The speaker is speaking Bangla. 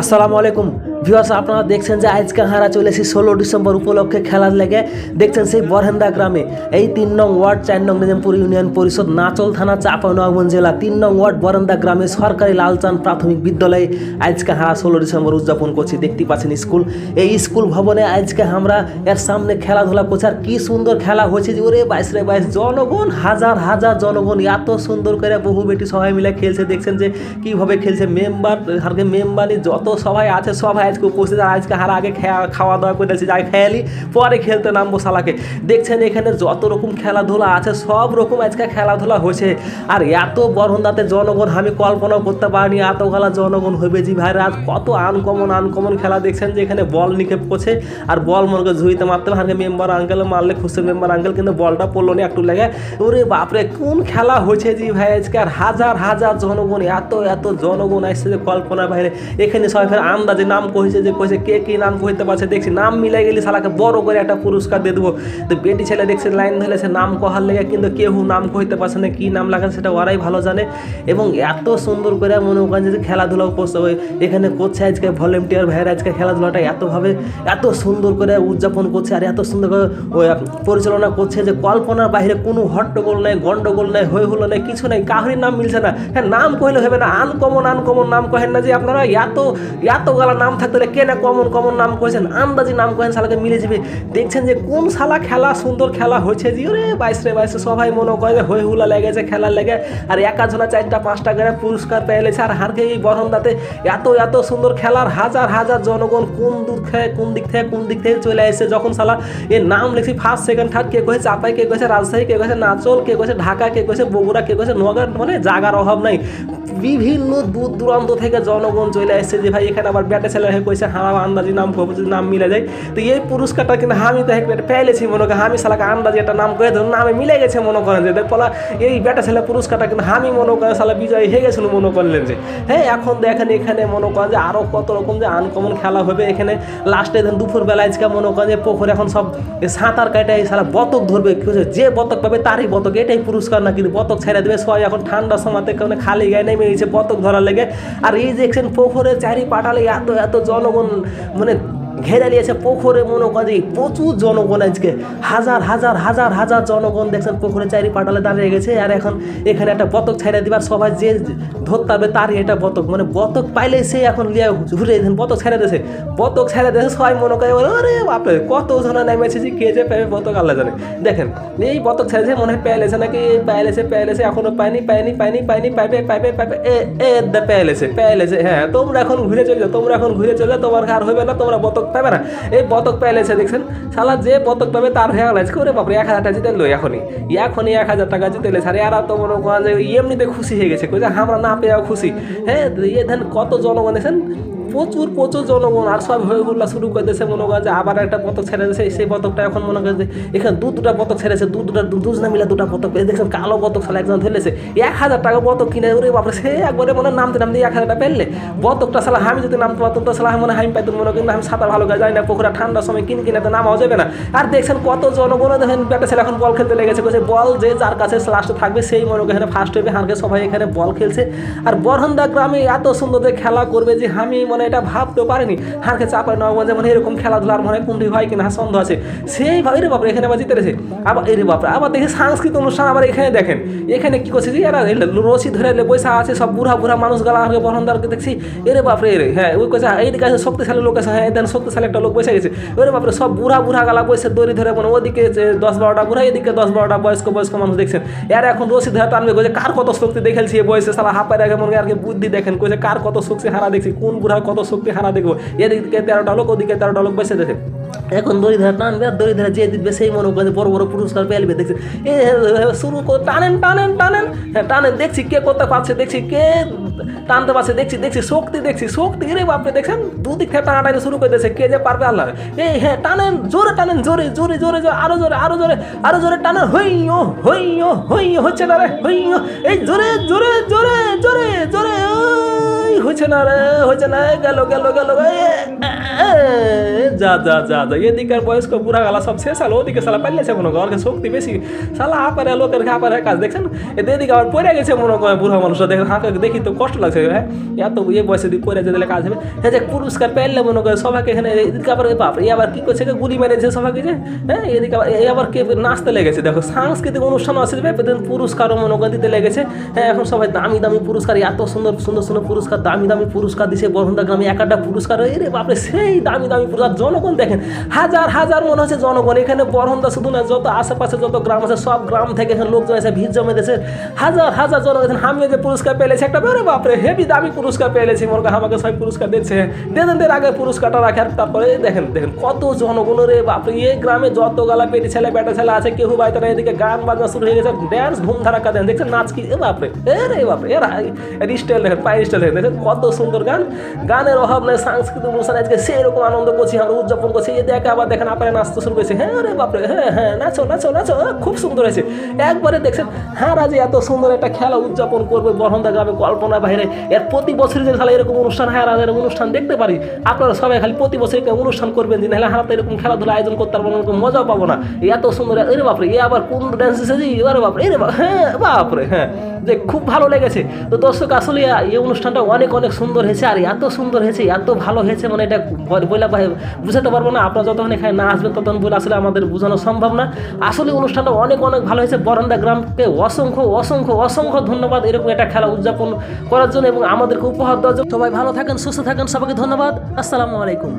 আসসালামু আলাইকুম। ভিউয়ার্স আপনারা দেখছেন যে আজকে হারা চলেছি ষোলো ডিসেম্বর উপলক্ষে খেলার লেগে। দেখছেন সেই বরহেন্দা গ্রামে। এই তিন নং ওয়ার্ড, চার নং নিজামপুর ইউনিয়ন পরিষদ, নাচল থানা চাঁপাইনবাবগঞ্জ জেলা। তিন নং ওয়ার্ড, বরহেন্দা গ্রামে সরকারি লালচান প্রাথমিক বিদ্যালয়ে আজকে হারা ষোলো ডিসেম্বর উদযাপন করছি। দেখতে পাচ্ছেন স্কুল। এই স্কুল ভবনে আজকে আমরা এর সামনে খেলাধুলা করছি। আর কী সুন্দর খেলা হয়েছে যে ওরে বাইশ রে বাইশ। জনগণ, হাজার হাজার জনগণ এত সুন্দর করে বহু বেটি সবাই মিলে খেলছে। দেখছেন যে কীভাবে খেলছে। মেম্বার, হারকে মেম্বানি যত সবাই আছে, সবাই আজকে উপস্থিত, আর আজকে হার, আগে খাওয়া দাওয়া করে দিয়েছি, যাই খেয়ালি, পরে খেলতে নামবো সালাকে দেখছেন এখানে যত রকম খেলাধুলা আছে, সব রকম আজকে খেলাধুলা হয়েছে। আর এত বরহন্দাতে জনগণ, আমি কল্পনা করতে পারিনি, এত খেলা জনগণ হবে জি ভাইরা, আজ কত আনকমন আনকমন খেলা দেখছেন যে এখানে বল নিক্ষেপ করছে, আর বল মনে করে ঝুঁইতে মারতে হারকে মেম্বার আঙ্কেল মারলে খুশি মেম্বার আঙ্কেল কিন্তু বলটা পড়ল না একটু লেগে। ওরে বাপরে, কোন খেলা হয়েছে জি ভাই আজকে? আর হাজার হাজার জনগণ, এত এত জনগণ আসছে যে কল্পনার বাইরে এখানে সবাই ফের আন্দাজে নাম কইছে যে, কইছে কে কি নাম কইতে পারছে, দেখছি নাম মিলাই গেলি শালাকে বড় করে একটা পুরস্কার দিয়ে দেবো। তো বেটি ছেলে দেখছে লাইন ধরে সে নাম কহার লেগে কিন্তু কেউ নাম কইতে পারছে না, কি নাম লাগান সেটা ওরাই ভালো জানে। এবং এত সুন্দর করে মনে করেন যে খেলাধুলাও করছে। এখানে করছে আজকে ভলেন্টিয়ার ভাইয়ের আজকে খেলাধুলাটা এতভাবে এত সুন্দর করে উদযাপন করছে আর এত সুন্দর করে পরিচালনা করছে যে কল্পনার বাইরে কোনো হট্টগোল নাই, গন্ডগোল নাই হয়ে হলো নাই, কিছু নাই কাহারির নাম মিলছে না। হ্যাঁ নাম কহিলে হবে না, আনকমন আনকমন নাম কহেন না যে, আপনারা এত এত গালা নাম থাকতে হলে কে না কমন কমন নাম কয়েছেন আন্দাজি নাম কহেন শালাকে মিলে যাবে। দেখছেন যে কোন শালা খেলা, সুন্দর খেলা হয়েছে যে রে বাইশ রে বাইশে, সবাই মনে করে যে হই হুলা লেগেছে, খেলার লেগে। আর একা ঝোলা চারটা, পাঁচটা করে পুরস্কার পেয়েছে আর হারকে এই বরহন্দাতে এত এত সুন্দর খেলার হাজার হাজার জনগণ কোন দূর থেকে, কোন দিক থেকে, কোন দিক থেকে চলে এসেছে, যখন শালা এর নাম লিখছি ফার্স্ট সেকেন্ড থার্ড কে কয়েছে, চাপাই কে কয়েছে, রাজশাহী কে কয়েছে, নাচল কে কয়েছে, ঢাকা কে কয়েছে, বগুড়া কে কয়েছে নগর মানে জাগার অভাব নাই। বিভিন্ন দূর দূরান্ত থেকে জনগণ চলে এসেছে যে, ভাই, এখানে আবার ব্যাটে ছেলে হয়ে কইছে হ্যাঁ আন্দাজি নাম যদি নাম মিলে যায়। তো এই পুরস্কারটা কিন্তু আমি তো একবার পেয়েছি মনে করেন আমি শালাকে আন্দাজি একটা নাম করে ধরুন, নামে মিলে গেছে, মনে করেন যে পলা, এই ব্যাটে ছেলে পুরস্কারটা কিন্তু আমি মনে করেন শালা বিজয় হয়ে গেছিল, মনে করলেন যে। হ্যাঁ এখন দেখেন এখানে মনে করেন যে আরও কত রকম যে আনকমন খেলা হবে, এখানে লাস্টে দেন দুপুর বেলা আজকে মনে করেন যে, পুকুরে এখন সব সাঁতার কাটাই শালা বতক ধরবে যে বতক পাবে তারই বতক, এটাই পুরস্কার না কিন্তু বতক ছেড়ে দেবে, সবাই এখন ঠান্ডার সময়তে কারণে খালি গায়ে নেমে গেছে পতক ধরার লেগে। আর এই দেখছেন পোখরের চারি পাটালে এত এত জনগণ মানে ঘেরে নিয়েছে পুকুরে মনে করেন যে প্রচুর জনগণ আজকে। হাজার হাজার হাজার হাজার জনগণ দেখছেন পুকুরে চারি পাটালে দাঁড়িয়ে গেছে। আর এখন এখানে একটা বতক ছেড়ে দিবার সবাই যে ধরতে হবে তারই এটা বতক। মানে বতক পাইলে সে এখন লিয়া ঘুরে দিয়েছেন বতক ছেড়ে দিয়েছে। বতক ছেড়ে দিয়েছে, সবাই মনে করে আরে বাপরে, কত জন নেমেছে যে কে যে পাবে বতক, আল্লাহ জানে। দেখেন, এই বতক ছেড়েছে মনে হয় পেয়েছে নাকি? পেয়েছে পেয়েছে এখনও পায়নি পায়নি পায়নি পায়নি, পাইবে পাইবে পাইবে, এ এ পেয়েছে পেয়েছে হ্যাঁ তোমরা এখন ঘুরে চলে যাও, তোমরা এখন ঘুরে চলে যাও, তোমার আর হবে না, তোমরা বতক পাবে না। এই বতক পাইলেছে দেখছেন সালা যে বতক পাবে তার হয়ে গেল। আজকে ওরে বাপরে, এক হাজার টাকা জিতে লো এখনই। এখনই এক হাজার টাকা জিতে লেছে আর এরা তো মনে করেন যে এমনিতে খুশি হয়ে গেছে। যে আমরা না পেয়েও খুশি। হ্যাঁ এ ধান কত জনগণ এসেন প্রচুর প্রচুর জনগণ আর সব হয়ে গুলা শুরু করে দিয়েছে মনে করে যে আবার একটা পতক ছেড়ে দিয়েছে। সেই পতকটা এখন মনে করে যে এখানে দু দুটা পতক ছেড়েছে, দু দুটা দুজ না মিলে দুটা পতক এই দেখছেন কালো পতক সালা একজন ধরেছে এক হাজার টাকা পতক কিনে, ওরে বাপরে, সে একবারে মনে নামতে নামতে এক হাজার টাকা পেলে পতকটা সালা আমি যদি নামতে পারতাম, তো সালা মনে আমি পাইতাম, মনে কিন্তু আমি সাঁতার ভালো করে যাই না, পুকুরা ঠান্ডার সময় কিন কিনে তো নামাও যাবে না। আর দেখছেন কত জনগণ, দেখেন ব্যাটা ছেলে এখন বল খেলতে লেগেছে বলছে বল যে যার কাছে লাস্টে থাকবে, সেই মনে করে এখানে ফার্স্ট হবে, হারকে সবাই এখানে বল খেলছে। আর বরহন্দা গ্রামে এত সুন্দর খেলা করবে যে আমি মানে এটা ভাবতেও পারিনি। হারকে চাপায় নগঞ্জে মানে এরকম খেলাধুলার মনে হয় কোনটি হয় কিনা, সন্দেহ আছে। সেইভাবে রে বাপরে এখানে আবার জিতে রয়েছে আবার এই রে বাপরে, আবার দেখি সাংস্কৃতিক অনুষ্ঠান আবার এখানে দেখেন। এখানে কি করছে যে এরা রশি ধরে লে বৈশা আছে, সব বুড়া বুড়া মানুষ গালা হারকে বরহন্দারকে দেখছি। এরে বাপরে এরে হ্যাঁ ওই কছে এইদিকে আছে, শক্তিশালী লোক আছে হ্যাঁ দেন শক্তিশালী একটা লোক বসে গেছে। ওরে বাপরে, সব বুড়া বুড়া গালা বসে দড়ি ধরে মানে ওদিকে দশ বারোটা বুড়া, এদিকে দশ বারোটা বয়স্ক বয়স্ক মানুষ দেখছেন। এর এখন রশি ধরে টানবে, কইছে, কার কত শক্তি দেখেছি এই বয়সে সালা হাঁপায় রাখে, মনে হয় আর কি বুদ্ধি দেখেন। কইছে, কার কত শক্তি হারা দেখছি, কোন বুড়া কত শক্তি হারা দেখব? এদিকে তেরোটা লোক, ওদিকে তেরোটা লোক বসে দেখে এখন দড়ি ধরে টানবে, আর দড়ি ধরে যে দিবে সেই মনে করে বড় বড় পুরস্কার পেলবে দেখছি। এ শুরু করে, টানেন টানেন টানেন। হ্যাঁ টানেন, দেখছি কে করতে পারছে দেখছি কে টানতে পারছে, দেখছি দেখছি, শক্তি দেখছি, শক্তি, রে বাপরে, দেখছেন? দুদিক থেকে টানা টানে শুরু করে দিয়েছে, কে যে পারবে আল্লাহ। এই হ্যাঁ টানেন, জোরে টানেন, জোরে জোরে জোরে জোরে, আরও জোরে আরও জোরে আরও জোরে টানেন। হইও হইও হইও হচ্ছে না রে? হইও এই জোরে জোরে জোরে জোরে এদিকার বয়স্ক বুড়া গালা সব শেষ হলো, ওদিকে সালা পাইলেছে মনে কর শক্তি বেশি। সালা আপারে লোকের খাপারে কাজ, দেখছেন? এদিকে আবার পড়ে গেছে মনে করে বুড়া মানুষ দেখে তো কষ্ট লাগছে হ্যাঁ? এত এ বয়সে দিকে পড়ে যেতে কাজ হবে। হ্যাঁ যে পুরস্কার পেলে মনে করে, সবাইকে এখানে এদিকে আবার, বাপ এ আবার কি করছে গুলি মেরেছে সবাইকে যে হ্যাঁ? এদিকে আবার আবার কে নাচতে লেগেছে, দেখো, সাংস্কৃতিক অনুষ্ঠান এদিন পুরস্কারও মনে করে দিতে লেগেছে। হ্যাঁ এখন সবাই দামি দামি পুরস্কার, এত সুন্দর সুন্দর সুন্দর পুরস্কার, দামি দামি পুরস্কার দিছে বরহন্দা গ্রামে, এক একটা পুরস্কার, এরে বাপরে, সেই দামি দামি পুরস্কার, জনগণ দেখেন, হাজার হাজার মনে হচ্ছে জনগণ, এখানে বরহন্দা শুধু না, যত আশেপাশে যত গ্রাম আছে, সব গ্রাম থেকে এখানে লোকজন এসে ভিড় জমে দিয়েছে, হাজার হাজার জনগণ আমি যে পুরস্কার পেলেছি একটা বেরো বাপরে, হেভি দামি পুরস্কার পেলেছি মনে আমাকে সবাই পুরস্কার দিচ্ছে দেন দেন আগে পুরস্কারটা রাখে, আর তারপরে দেখেন দেখেন কত জনগণ রে বাপরে, এই গ্রামে যত গালা পেটি ছেলে, বেটা ছেলে আছে কেউ বাইতে না এদিকে গান বাজনা শুরু হয়ে গেছে ড্যান্স ধুম ধারাক্কা দেন, দেখছেন, নাচ কি, এ বাপরে এ রে বাপরে, এর স্টাইল দেখেন পায়ের স্টাইল দেখেন দেখেন, কত সুন্দর গান। গানের অভাব নেই, সাংস্কৃতিক অনুষ্ঠান, আজকে সেই রকম আনন্দ করছি, আমরা উদযাপন করছি। এই দেখে আবার দেখেন আপনারা নাচতে শুরু করেছে। হ্যাঁ রে বাপরে হ্যাঁ হ্যাঁ নাচো নাচো নাচো। খুব সুন্দর হয়েছে। একবারে দেখছেন হ্যাঁ রাজে এত সুন্দর একটা খেলা উদযাপন করবে, বরহন্দা গ্রামে কল্পনা বাইরে। এর প্রতি বছরই যে খালি এরকম অনুষ্ঠান হ্যাঁ রাজের অনুষ্ঠান দেখতে পারি, আপনারা সবাই খালি প্রতি বছর একটা অনুষ্ঠান করবেন যে নাহলে হাতে এরকম খেলাধুলা আয়োজন করতে পারব না, এরকম মজাও পাবো না। এত সুন্দর এরে বাপরে, এ আবার কোন ড্যান্স এসেছে? এবারে বাপরে এরে বাপ হ্যাঁ বাপরে হ্যাঁ যে খুব ভালো লেগেছে। তো দর্শক, আসলে এই অনুষ্ঠানটা অনেক অনেক সুন্দর হয়েছে আর এত সুন্দর হয়েছে, এত ভালো হয়েছে মানে এটা বইলা বুঝাতে পারব না, আপনারা যতক্ষণ এখানে না আসবেন ততক্ষণ বলে আসলে আমাদের বোঝানো সম্ভব না। আসলে অনুষ্ঠানটা অনেক অনেক ভালো হয়েছে, বরন্দা গ্রামকে অসংখ্য অসংখ্য অসংখ্য ধন্যবাদ এরকম একটা খেলা উদযাপন করার জন্য এবং আমাদেরকে উপহার দেওয়ার জন্য। সবাই ভালো থাকেন, সুস্থ থাকেন, সবাইকে ধন্যবাদ। আসসালামু আলাইকুম।